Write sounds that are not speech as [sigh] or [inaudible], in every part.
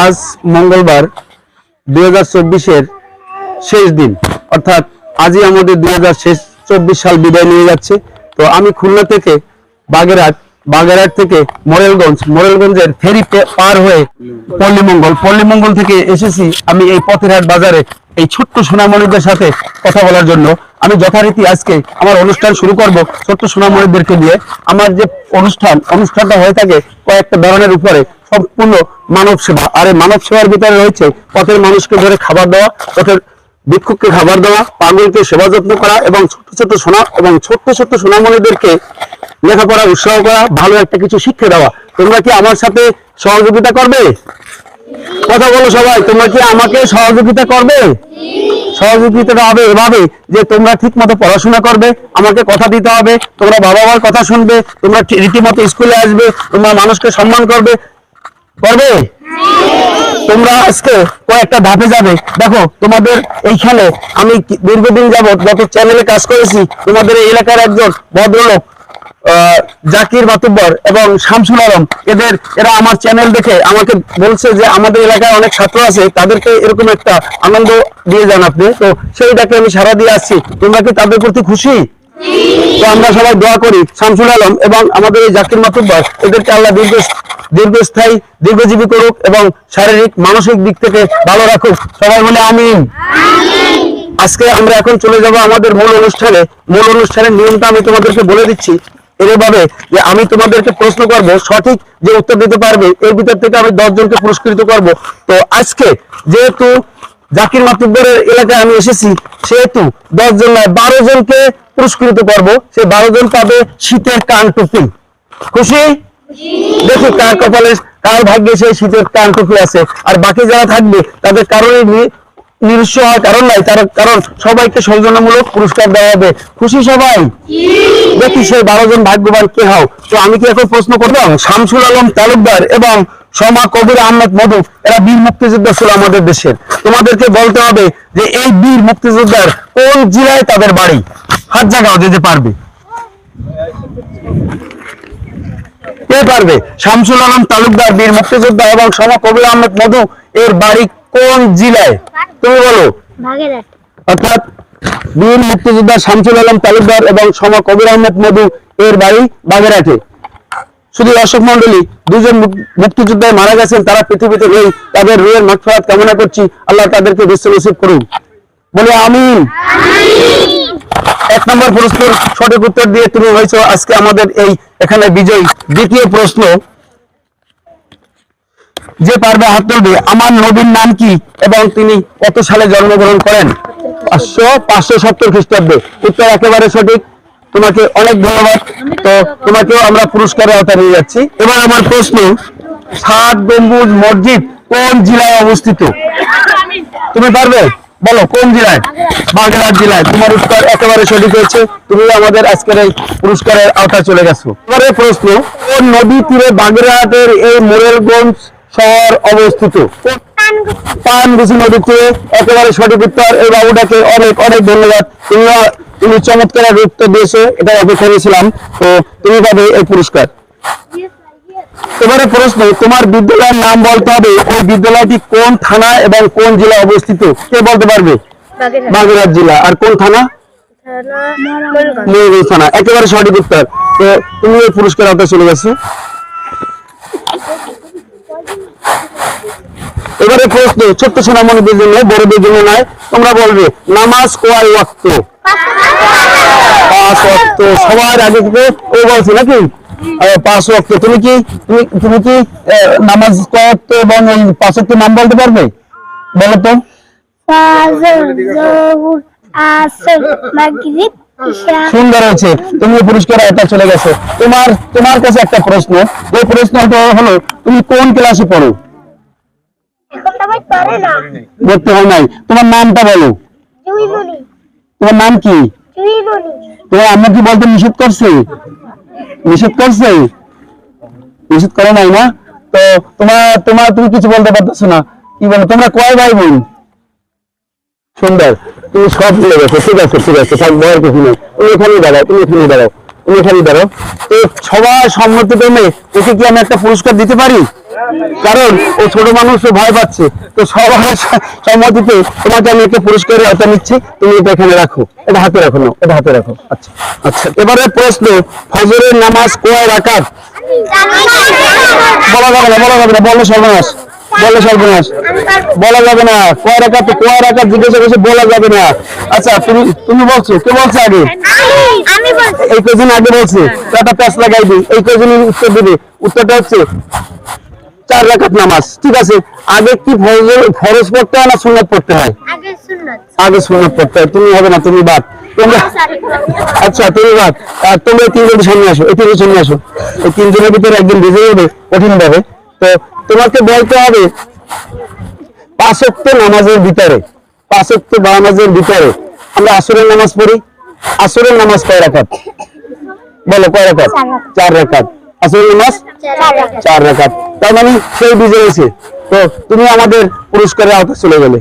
আজ মঙ্গলবার দুই হাজার চব্বিশের শেষ দিন। অর্থাৎ আজই আমাদের দুই হাজার চব্বিশ সাল বিদায় নিয়ে যাচ্ছে। তো আমি খুলনা থেকে বাগেরহাট বাগেরহাট থেকে মোরেলগঞ্জ, মোরেলগঞ্জের ফেরি পার হয়ে পল্লীমঙ্গল পল্লীমঙ্গল থেকে এসেছি আমি এই পথেরহাট বাজারে এই ছোট্ট সোনামণিদের সাথে কথা বলার জন্য। আমি যথারীতি আজকে আমার অনুষ্ঠান শুরু করব ছোট্ট সোনামণিদেরকে নিয়ে আমার যে অনুষ্ঠান, অনুষ্ঠানটা হয়ে থাকে কয়েকটা ধরনের উপরে। সম্পূর্ণ মানব সেবা। আর এই মানব সেবার ভিতরে রয়েছে পথের মানুষকে ধরে খাবার দেওয়া, পথের ভিক্ষুককে খাবার দেওয়া, পাগলকে সেবা যত্ন করা এবং ছোট ছোট সোনা এবং ছোট্ট ছোট্ট সোনামণিদেরকে লেখাপড়া, উৎসাহ করা, ভালো একটা কিছু শিক্ষা দেওয়া। তোমরা কি আমার সাথে সহযোগিতা করবে? কথা বলো সবাই, তোমরা কি আমাকে সহযোগিতা করবে? সহযোগিতাটা হবে এভাবে যে তোমরা ঠিক মতো পড়াশোনা করবে, আমাকে কথা দিতে হবে, তোমরা বাবা মার কথা শুনবে, তোমরা রীতিমতো স্কুলে আসবে, তোমরা মানুষকে সম্মান করবে করবে তোমরা আজকে কয়েকটা ধাপে যাবে। দেখো, তোমাদের এইখানে আমি দীর্ঘদিন যাবত যত চ্যানেলে কাজ করেছি, তোমাদের এই এলাকার একজন ভদ্রলোক জাকির মাতুব্বর এবং শামসুল আলম, এদের এরা আমার চ্যানেল দেখে আমাকে বলছে যে আমাদের এলাকায় অনেক ছাত্র আছে, তাদেরকে এরকম একটা আনন্দ দিয়ে যান আপনি। তো সেইটাকে আমি সারা দিয়ে আসছি। তোমরা কি তাদের প্রতি খুশি? তো আমরা সবাই দোয়া করি শামসুল আলম এবং আমাদের এই জাকির মাতুব্বর, এদেরকে আল্লাহ দীর্ঘ দীর্ঘস্থায়ী, দীর্ঘজীবী করুক এবং শারীরিক, মানসিক দিক থেকে ভালো রাখুক। সবাই বলে আমিন। আজকে আমরা এখন চলে যাব আমাদের মূল অনুষ্ঠানে। মূল অনুষ্ঠানের নিয়মটা আমি তোমাদেরকে বলে দিচ্ছি এভাবে যে আমি তোমাদেরকে প্রশ্ন করব, সঠিক যে উত্তর দিতে পারবে, এর ভিতর থেকে আমি দশজনকে পুরস্কৃত করব। তো আজকে যেহেতু জাকির মাতুব্বরের এলাকায় আমি এসেছি, সেহেতু দশ জন নয় বারো জনকে পুরস্কৃত করব। সেই বারো জন পাবে শীতের কান টুপি। খুশি? দেখি কার কপালে, কার ভাগ্যে সেই শীতের কান টুপি আছে। আর বাকি যারা থাকবে, তাদের কারণে নিরস্ব হওয়ার কারণ নাই, তার কারণ সবাইকে সৌজন্যমূলক পুরস্কার দেওয়া হবে। খুশি সবাই? দেখি সেই বারো জন ভাগ্যবান কে হও। তো আমি কি এখন প্রশ্ন করব শামসুল আলম তালুকদার এবং সমা কবির আহমেদ মধু এরা বীর মুক্তিযোদ্ধা ছিল আমাদের দেশের। তোমাদেরকে বলতে হবে যে এই বীর মুক্তিযোদ্ধার কোন জেলায় তাদের বাড়ি? হাত জায়গাও যেতে পারবে। কে পারবে? শামসুল আলম তালুকদার বীর মুক্তিযোদ্ধা এবং সমা কবির আহমেদ মধু এর বাড়ি কোন জেলায়? তুমি বলো। অর্থাৎ বীর মুক্তিযোদ্ধা শামসুল আলম তালুকদার এবং সমা কবির আহমেদ মধু এর বাড়ি বাগেরহাটে। শুধু দর্শক মন্ডলী, দুজন মুক্তিযোদ্ধায় মারা গেছেন, তারা পৃথিবীতে নেই। তাদের রুয়ের মাগফিরাত কামনা করছি। আল্লাহ তাদেরকে বিশ্ব নসিব করুন বলে আমিন। এক নম্বর প্রশ্ন সঠিক উত্তর দিয়ে তুমি হয়েছো আজকে আমাদের এই এখানে বিজয়ী। দ্বিতীয় প্রশ্ন, যে পারবে হাত তুলবে, আমার নবীর নাম কি এবং তিনি কত সালে জন্মগ্রহণ করেন? পাঁচশো সত্তর খ্রিস্টাব্দে। উত্তর একেবারে সঠিক। তোমাকে অনেক ধন্যবাদ। তো তোমাকেও আমরা পুরস্কারের আওতায় নিয়ে যাচ্ছি। এবার আমার প্রশ্ন সাত গম্বুজ মসজিদ কোন জেলায় অবস্থিত? তুমি পারবে? বলো কোন জেলায়? বাগেরহাট জেলায়। তোমার উত্তর একেবারে সঠিক হয়েছে। তুমি আমাদের আজকের এই পুরস্কারের আওতায় চলে গেছো। এবারে প্রশ্ন কোন নদী তীরে বাগেরহাটের এই মোরেলগঞ্জ শহর অবস্থিত? পানগুছি নদীতে একেবারে সঠিক উত্তর। এই বাবুটাকে অনেক অনেক ধন্যবাদ। তুমি তুমি চমৎকার উত্তর দিয়েছ। এটা অপেক্ষা করেছিলাম তো তুমি পাবে এই পুরস্কার। এবারে প্রশ্ন তোমার বিদ্যালয়ের নাম বলতে হবে। ওই বিদ্যালয়টি কোন থানা এবং কোন জেলা অবস্থিত? কে বলতে পারবে? বাগেরহাট। জেলা। আর কোন থানা? থানা থানা। একেবারে সঠিক উত্তর। তো তুমি এই পুরস্কার আওতায় চলে গেছো। এবারে প্রশ্ন, ছোট্ট সোনামণিদের জন্য, বড়দের জন্য নয়, তোমরা বলবে, নামাজ কয় ওয়াক্ত? সবার আগে থেকে ও বলছে নাকি? পাঁচ ওয়াক্ত। তুমি কি তুমি কি নামাজ কয় এবং এই পাঁচ নাম বলতে পারবে? বলো তো। সুন্দর হয়েছে। তুমি পুরস্কার আওতায় চলে গেছো। তোমার তোমার কাছে একটা প্রশ্ন। এই প্রশ্নটা হলো, তুমি কোন ক্লাসে পড়ো? দেখতে হয় নাই। তোমার নামটা বলো। তোমার নাম কি? তোমার আম্মু কি বলতে নিষেধ করছে? নিষেধ করছে? নিষেধ করে নাই না? তো তোমার তোমার তুমি কিছু বলতে পারতেছো না। কি বলো? তোমরা কয় ভাই বোন সুন্দর। তুমি সব ভুলে গেছো ঠিক আছে ঠিক আছে। থাক ভয়ের কিছু নেই। তুমি এখানে দাঁড়াও তুমি এখানে দাঁড়াও। ক্রমে একে কি আমি একটা পুরস্কার দিতে পারি? কারণ ও ছোট মানুষ ভয় পাচ্ছে। তো সবার সম্মতিতে তোমাকে আমি একটা পুরস্কারের আওতা নিচ্ছি, তুমি এটা এখানে রাখো। এটা হাতে রাখো না এটা হাতে রাখো। আচ্ছা আচ্ছা। এবারে প্রশ্ন, ফজরের নামাজ কয় রাকাত বলা যাবে না, বলা যাবে না, বলো সর্বনাশ। বলো সর্বনাশ। বলা যাবে না। কয় রাকাত কয় রাকাত জিজ্ঞাসা করছে বলা যাবে না। আচ্ছা তুমি তুমি বলছো কে বলছো আগে? এই কজন আগে বলছে? একটা প্যাস লাগাই দিই। এই উত্তর দেবে? উত্তরটা হচ্ছে চার রাকাত নামাজ। ঠিক আছে? আগে কি ফরজ ফরজ পড়তে হয় না সুন্নাত পড়তে হয়? আগে সুন্নত। পড়তে হয়। তুমি হবে না তুমি বাদ। তোমরা আচ্ছা তুমি বাদ। তোমরা তিনজন সামনে আসো। এই তিনজন সামনে আসো। এই তিনজনের ভিতরে একদিন বেজে যাবে কঠিন ভাবে। তো তোমাকে বলতে হবে পাঁচক্ত নামাজের ভিতরে পাঁচক্ত নামাজের ভিতরে আমরা আসরের নামাজ পড়ি আসরের নামাজ কয় রাকাত? বলো কয় রাকাত? চার রাকাত। আসরের নামাজ? চার রাকাত। তার মানে সেই বিজয় হয়েছে তো তুমি আমাদের পুরস্কারের আওতা চলে গেলে।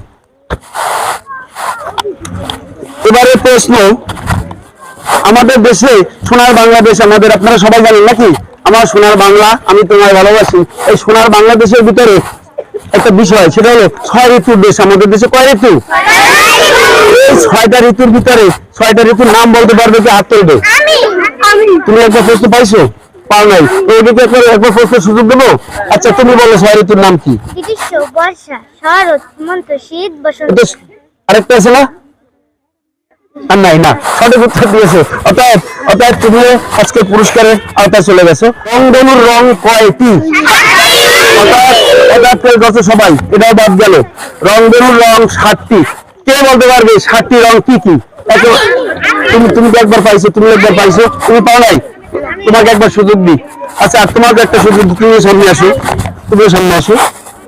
এবারে প্রশ্ন আমাদের দেশে সোনার বাংলাদেশ আমাদের আপনারা সবাই জানেন নাকি? আমার সোনার বাংলা আমি তোমায় ভালোবাসি। এই সোনার বাংলাদেশের ভিতরে একটা বিষয় সেটা হলো ছয় ঋতুর দেশ আমাদের দেশে কয় ঋতু? এই ছয়টা ঋতুর ভিতরে ছয়টা ঋতুর নাম বলতে পারবে কি হাত তুলবে? তুমি একবার প্রশ্ন পাইছো? পাও নাই। তো এদিকে একবার একবার প্রশ্ন সুযোগ দেবো? আচ্ছা তুমি বলো ছয় ঋতুর নাম কি? গ্রীষ্ম বর্ষা শরৎ হেমন্ত শীত বসন্ত। আরেকটা আছে না? আর নাই, না। সঠিক উত্তর দিয়েছে। অর্থাৎ অর্থাৎ তুমি আজকে পুরস্কারের আওতায় চলে গেছো। রংধনুর রং কয়টি? অর্থাৎ গেছো সবাই, এটাও বাদ গেল। রংধনুর রং ষাটটি। কে বলতে পারবে, ষাটটি রং কি কি? তুমি তুমি তো একবার পাইছো, তুমি একবার পাইছো, তুমি পাও নাই? তোমাকে একবার সুযোগ দিই। আচ্ছা আর তোমাকে একটা সুযোগ তুমিও সামনে আসো। তুমিও সামনে আসো।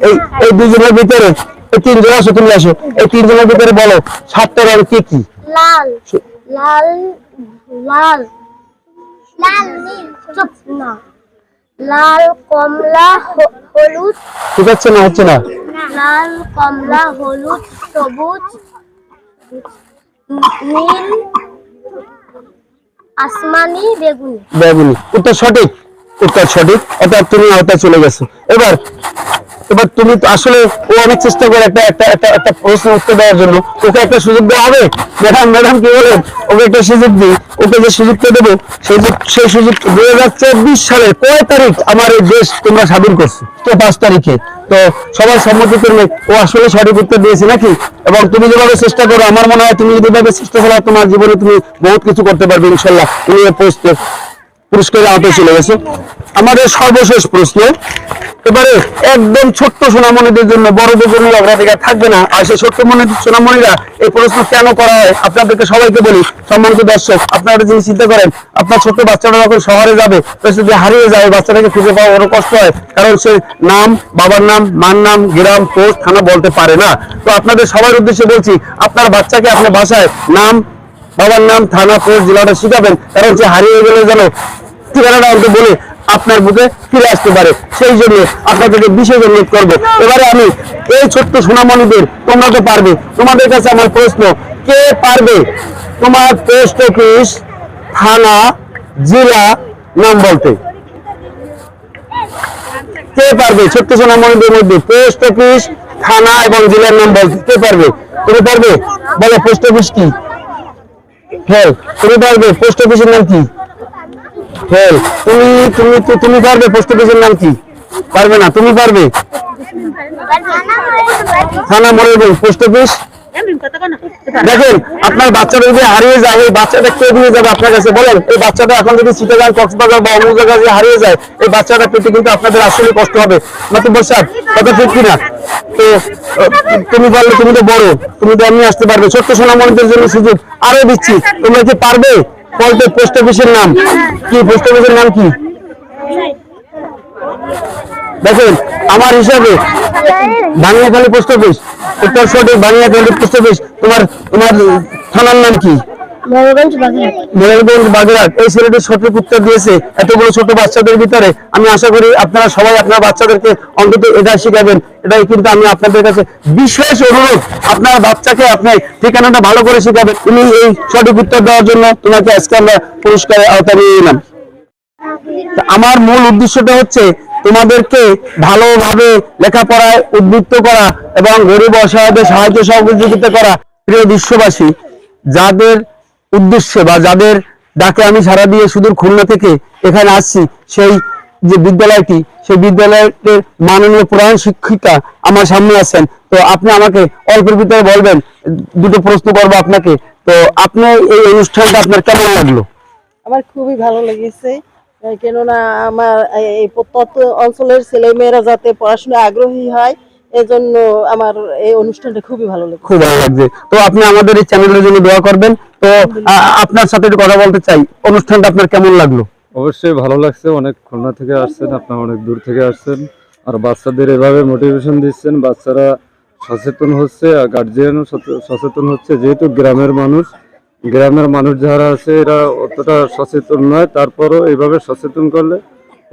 এই এই দুজনের ভিতরে, এই তিনজন আসো, তুমি আসো। এই তিনজনের ভিতরে বলো সাতটা রং কি কি? লাল। লাল লাল। লাল নীল চুপ। না। লাল কমলা হলুদ। ঠিক আছে না হচ্ছে না? লাল কমলা হলুদ সবুজ নীল আসমানি বেগুনি। বেগুনি। উত্তর সঠিক? উত্তর সঠিক, অর্থাৎ তুমি আওতায় চলে গেছো। এবার এবার তুমি আসলে ও অনেক চেষ্টা করে একটা একটা একটা একটা প্রশ্ন উত্তর দেওয়ার জন্য। ওকে একটা সুযোগ দেওয়া হবে? ম্যাডাম ম্যাডাম, কি বলেন? ওকে একটা সুযোগ দিই। ওকে যে সুযোগটা দেবো, সেই সেই সুযোগ দুই হাজার চব্বিশ সালে কয় তারিখ আমার এই দেশ তোমরা স্বাধীন করছ? তো পাঁচ তারিখে। তো সবার সম্মতি করলে ও আসলে সঠিক উত্তর দিয়েছে নাকি? এবং তুমি যেভাবে চেষ্টা করো, আমার মনে হয় তুমি যদি এভাবে চেষ্টা করো, তোমার জীবনে তুমি বহুত কিছু করতে পারবে, ইনশাল্লাহ। তুমি এই পোস্টে পুরস্কারের আওতায় চলে গেছে। আমাদের সর্বশেষ প্রশ্ন, এবারে একদম ছোট্ট সোনামণিদের জন্য বড়দের জন্য অগ্রাধিকার থাকবে না। আর সেই ছোট্ট মনে সোনামণিরা এই প্রশ্ন কেন করা হয়? আপনাদেরকে সবাইকে বলি, সম্মানিত দর্শক, আপনারা যদি চিন্তা করেন, আপনার ছোট্ট বাচ্চাটা যখন শহরে যাবে তো যদি হারিয়ে যায়, বাচ্চাটাকে খুঁজে পাওয়া বড় কষ্ট হয়, কারণ সে নাম, বাবার নাম, মার নাম, গ্রাম, পোস্ট, থানা বলতে পারে না। তো আপনাদের সবার উদ্দেশ্যে বলছি, আপনার বাচ্চাকে আপনার বাসায় নাম, বাবার নাম, থানা, পোস্ট, জেলাটা শিখাবেন, কারণ সে হারিয়ে গেলে যেন ঠিকানাটা আমাকে বলে আপনার বুকে ফিরে আসতে পারে। সেই জন্য আপনাদেরকে বিশেষ অনুরোধ করব। এবারে আমি এই ছোট্ট সোনামণিদের, তোমরা তো পারবে। তোমাদের কাছে আমার প্রশ্ন, কে পারবে? তোমার পোস্ট অফিস, থানা, জেলা, নাম বলতে। কে পারবে? ছোট্ট সোনামণিদের মধ্যে পোস্ট অফিস, থানা এবং জেলার নাম বলতে কে পারবে? তুমি পারবে? বলো, পোস্ট অফিস কি? ফেল তুমি পারবে। পোস্ট অফিসের নাম কি? ফেল তুমি তুমি তুমি পারবে পোস্ট অফিসের নাম কি? পারবে না, তুমি পারবে? থানা মনে পোস্ট অফিস দেখেন, আপনার বাচ্চাটা যদি হারিয়ে যায় এই বাচ্চাটা কে দিয়ে যাবে আপনার কাছে? বলেন, এই বাচ্চাটা এখন যদি চিটাগাং কক্সবাজার বা অন্য জায়গায় যদি হারিয়ে যায়, এই বাচ্চাটা পেতে কিন্তু আপনাদের আসলে কষ্ট হবে। নতুন সাহেব, কথা ঠিক কিনা? তো তুমি বললে তুমি তো বড়, তুমি তো এমনি আসতে পারবে। ছোট্ট সোনামণিদের জন্য সুযোগ আরও দিচ্ছি। তোমরা কি পারবে? বলতে পোস্ট অফিসের নাম। কি পোস্ট অফিসের নাম কি? দেখেন, আমার হিসাবে বানিয়াখালী পোস্ট অফিস উত্তর সঠিক বানিয়াখালী পোস্ট অফিস তোমার তোমার থানার নাম কি? এই ছেলেটি উত্তর দিয়েছে ছোট বাচ্চাদের ভিতরে। আমি আশা করি আপনারা সবাই আপনার বাচ্চাদেরকে অন্তত এটা শিখাবেন, এটাই কিন্তু আমি আপনাদের কাছে বিশেষ অনুরোধ। আপনার বাচ্চাকে আপনার ঠিকানাটা ভালো করে শিখাবেন। তুমি এই সঠিক উত্তর দেওয়ার জন্য তোমাকে আজকে আমরা পুরস্কারের আওতা নিয়ে এলাম আমার মূল উদ্দেশ্যটা হচ্ছে তোমাদেরকে ভালোভাবে লেখাপড়ায় উদ্বুদ্ধ করা এবং গরিব অসহায়দের সাহায্য সহযোগিতা করা। প্রিয় বিশ্ববাসী, যাদের উদ্দেশ্যে বা যাদের ডাকে আমি সারা দিয়ে সুদূর খুলনা থেকে এখানে আসছি, সেই যে বিদ্যালয়টি, সেই বিদ্যালয়ের মাননীয় প্রধান শিক্ষিকা আমার সামনে আছেন। তো আপনি আমাকে অল্পের ভিতরে বলবেন, দুটো প্রশ্ন করব আপনাকে। তো আপনি এই অনুষ্ঠানটা আপনার কেমন লাগল? আমার খুবই ভালো লেগেছে, কেননা আমার এই- প্রত্যন্ত অঞ্চলের ছেলেমেয়েরা যাতে পড়াশোনায় আগ্রহী হয় এজন্য আমার এই অনুষ্ঠানটা খুবই ভালো লেগেছে। খুব ভালো লাগছে। তো আপনি আমাদের এই চ্যানেলের জন্য দোয়া করবেন। তো আপনার সাথে একটু কথা বলতে চাই। অনুষ্ঠানটা আপনার কেমন লাগল? অবশ্যই ভালো লাগছে। অনেক খুলনা থেকে আসছেন আপনারা অনেক দূর থেকে আসছেন। আর বাচ্চাদের এভাবে মোটিভেশন দিচ্ছেন বাচ্চারা সচেতন হচ্ছে আর গার্জিয়ানও সচেতন হচ্ছে। যেহেতু গ্রামের মানুষ গ্রামের মানুষ যারা আছে এরা অতটা সচেতন নয়। তারপরও এইভাবে সচেতন করলে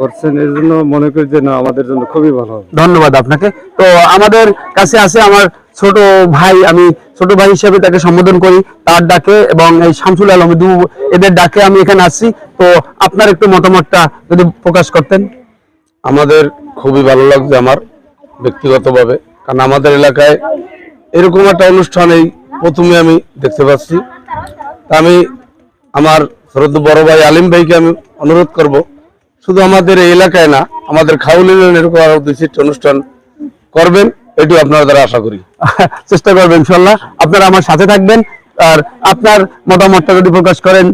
করছেন এই জন্য মনে করি যে না আমাদের জন্য খুবই ভালো হবে। ধন্যবাদ আপনাকে। তো আমাদের কাছে আছে আমার ছোট ভাই আমি ছোট ভাই হিসেবে তাকে সম্বোধন করি তার ডাকে এবং এই শামসুল আলম দু এদের ডাকে আমি এখানে আসছি। তো আপনার একটু মতামতটা যদি প্রকাশ করতেন। আমাদের খুবই ভালো লাগছে আমার ব্যক্তিগতভাবে কারণ আমাদের এলাকায় এরকম একটা অনুষ্ঠান এই প্রথমে আমি দেখতে পাচ্ছি। তা আমি আমার শ্রদ্ধ বড় ভাই আলিম ভাইকে আমি অনুরোধ করব শুধু আমাদের এই এলাকায় না আমাদের খাউল এরকম আরও দুই অনুষ্ঠান করবেন এটিও আপনার দ্বারা আশা করি। [laughs] চেষ্টা করবেন ইনশাল্লাহ। আপনারা আমার সাথে থাকবেন আর আপনার মতামতটা যদি প্রকাশ করেন।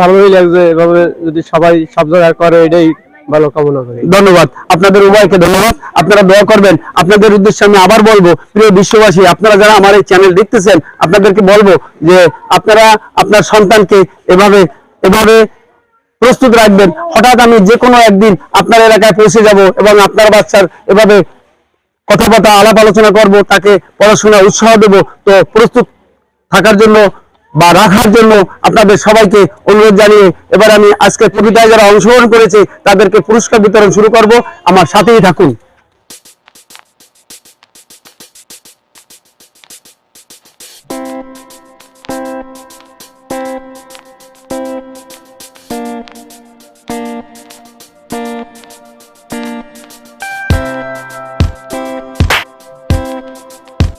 ভালোই লাগছে এভাবে যদি সবাই সব জায়গায় করে এটাই ভালো কামনা করি। ধন্যবাদ। আপনাদের উভয়কে ধন্যবাদ। আপনারা দোয়া করবেন। আপনাদের উদ্দেশ্যে আমি আবার বলব প্রিয় বিশ্ববাসী আপনারা যারা আমার এই চ্যানেল দেখতেছেন আপনাদেরকে বলব যে আপনারা আপনার সন্তানকে এভাবে এভাবে প্রস্তুত রাখবেন। হঠাৎ আমি যে কোনো একদিন আপনার এলাকায় পৌঁছে যাব এবং আপনার বাচ্চার এভাবে কথাবার্তা, আলাপ আলোচনা করব, তাকে পড়াশোনা উৎসাহ দেব। তো প্রস্তুত থাকার জন্য বা রাখার জন্য আপনাদের সবাইকে অনুরোধ জানিয়ে এবার আমি আজকে কবিতায় যারা অংশগ্রহণ করেছে, তাদেরকে পুরস্কার বিতরণ শুরু করব। আমার সাথেই থাকুন।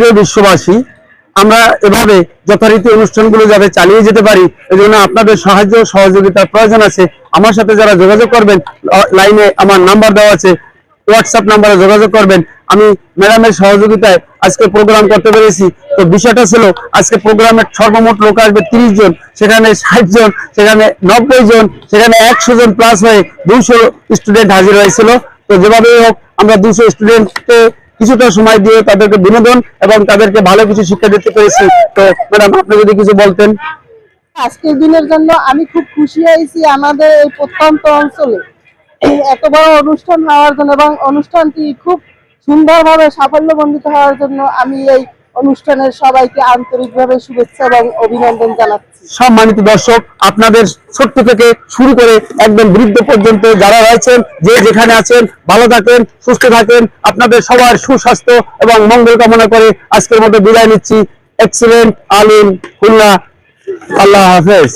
প্রিয় বিশ্ববাসী, আমরা এভাবে যথারীতি অনুষ্ঠানগুলো যাতে চালিয়ে যেতে পারি এই জন্য আপনাদের সাহায্য সহযোগিতার প্রয়োজন আছে। আমার সাথে যারা যোগাযোগ করবেন লাইনে আমার নাম্বার দেওয়া আছে হোয়াটসঅ্যাপ নাম্বারে যোগাযোগ করবেন। আমি ম্যাডামের সহযোগিতায় আজকে প্রোগ্রাম করতে পেরেছি। তো বিষয়টা ছিল, আজকে প্রোগ্রামের সর্বমোট লোক আসবে তিরিশ জন, সেখানে ষাট জন, সেখানে নব্বই জন, সেখানে একশো জন প্লাস হয়ে দুশো স্টুডেন্ট হাজির হয়েছিল। তো যেভাবেই হোক, আমরা দুশো স্টুডেন্টকে কিছুটা সময় দিয়ে তাদেরকে বিনোদন এবং তাদেরকে ভালো কিছু শিক্ষা দিতে পেরেছি। তো, ম্যাডাম, আপনি যদি কিছু বলতেন। আজকের দিনের জন্য আমি খুব খুশি হয়েছি আমাদের এই প্রত্যন্ত অঞ্চলে। এত বড় অনুষ্ঠান হওয়ার জন্য এবং অনুষ্ঠানটি খুব সুন্দরভাবে সাফল্যমণ্ডিত হওয়ার জন্য আমি এই অনুষ্ঠানের সবাইকে আন্তরিকভাবে শুভেচ্ছা এবং অভিনন্দন জানাচ্ছি। সম্মানিত দর্শক, আপনাদের ছোট্ট থেকে শুরু করে একদম বৃদ্ধ পর্যন্ত যারা রয়েছেন, যে যেখানে আছেন, ভালো থাকেন, সুস্থ থাকেন, আপনাদের সবার সুস্বাস্থ্য এবং মঙ্গল কামনা করে আজকের মতো বিদায় নিচ্ছি। এক্সিলেন্ট আলিম, খুলনা। আল্লাহ হাফেজ।